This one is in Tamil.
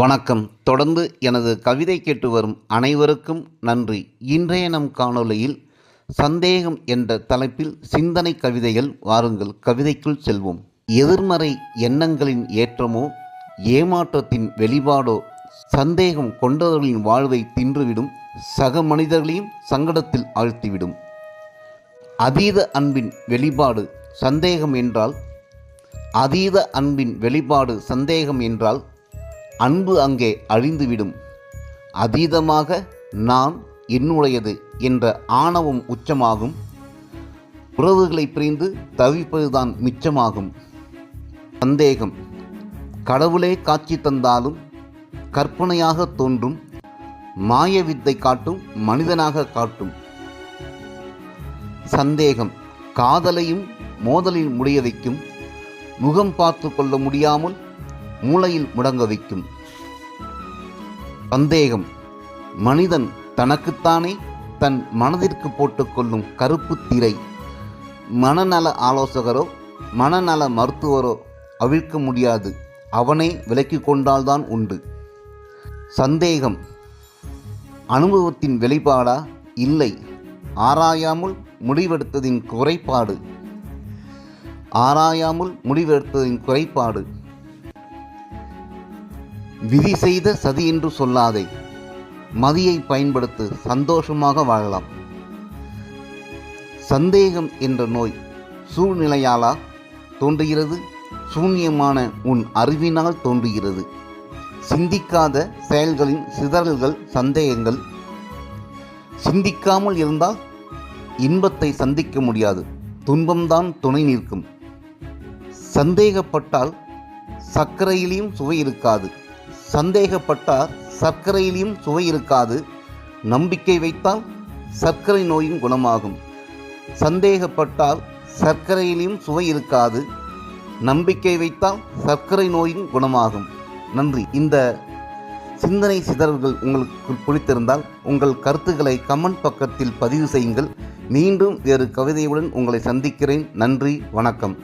வணக்கம். தொடர்ந்து எனது கவிதை கேட்டு வரும் அனைவருக்கும் நன்றி. இன்றைய நம் காணொலியில் சந்தேகம் என்ற தலைப்பில் சிந்தனை கவிதைகள் வாருங்கள். கவிதைக்குள் செல்வோம். எதிர்மறை எண்ணங்களின் ஏற்றமோ ஏமாற்றத்தின் வெளிப்பாடோ சந்தேகம் கொண்டவர்களின் வாழ்வை தின்றுவிடும் சக மனிதர்களையும் சங்கடத்தில் ஆழ்த்திவிடும். அதீத அன்பின் வெளிப்பாடு சந்தேகம் என்றால் அதீத அன்பின் வெளிப்பாடு சந்தேகம் என்றால் அன்பு அங்கே அழிந்துவிடும். அதீதமாக நான் என்னுடையது என்ற ஆணவம் உச்சமாகும். உறவுகளை பிரிந்து தவிப்பதுதான் மிச்சமாகும். சந்தேகம். கடவுளே காட்சி தந்தாலும் கற்பனையாக தோன்றும். மாய வித்தை காட்டும் மனிதனாக காட்டும். சந்தேகம். காதலையும் மோதலில் முடிய வைக்கும். முகம் பார்த்து கொள்ள முடியாமல் மூளையில் முடங்க வைக்கும். சந்தேகம். மனிதன் தனக்குத்தானே தன் மனதிற்கு போட்டுக்கொள்ளும் கருப்பு திரை. மனநல ஆலோசகரோ மனநல மருத்துவரோ அவிழ்க்க முடியாது. அவனே விலக்கிக் கொண்டால்தான் உண்டு. சந்தேகம். அனுபவத்தின் வெளிப்பாடா? இல்லை. ஆராயாமல் முடிவெடுத்ததின் குறைபாடு. ஆராயாமல் முடிவெடுத்ததின் குறைபாடு. விதி செய்த சதி என்று சொல்லாதே. மதியை பயன்படுத்து சந்தோஷமாக வாழலாம். சந்தேகம் என்ற நோய் சூழ்நிலையாலா தோன்றுகிறது சூன்யமான உன் அறிவினால் தோன்றுகிறது. சிந்திக்காத செயல்களின் சிதறல்கள் சந்தேகங்கள். சிந்திக்காமல் இருந்தால் இன்பத்தை சந்திக்க முடியாது துன்பம்தான் துணை நிற்கும். சந்தேகப்பட்டால் சர்க்கரையிலையும் சுவை இருக்காது. சந்தேகப்பட்டால் சர்க்கரையிலையும் சுவை இருக்காது. நம்பிக்கை வைத்தால் சர்க்கரை நோயும் குணமாகும். சந்தேகப்பட்டால் சர்க்கரையிலையும் சுவை இருக்காது. நம்பிக்கை வைத்தால் சர்க்கரை நோயும் குணமாகும். நன்றி. இந்த சிந்தனை சிதறல்கள் உங்களுக்கு பிடித்திருந்தால் உங்கள் கருத்துக்களை கமெண்ட் பக்கத்தில் பதிவு செய்யுங்கள். மீண்டும் வேறு கவிதையுடன் உங்களை சந்திக்கிறேன். நன்றி. வணக்கம்.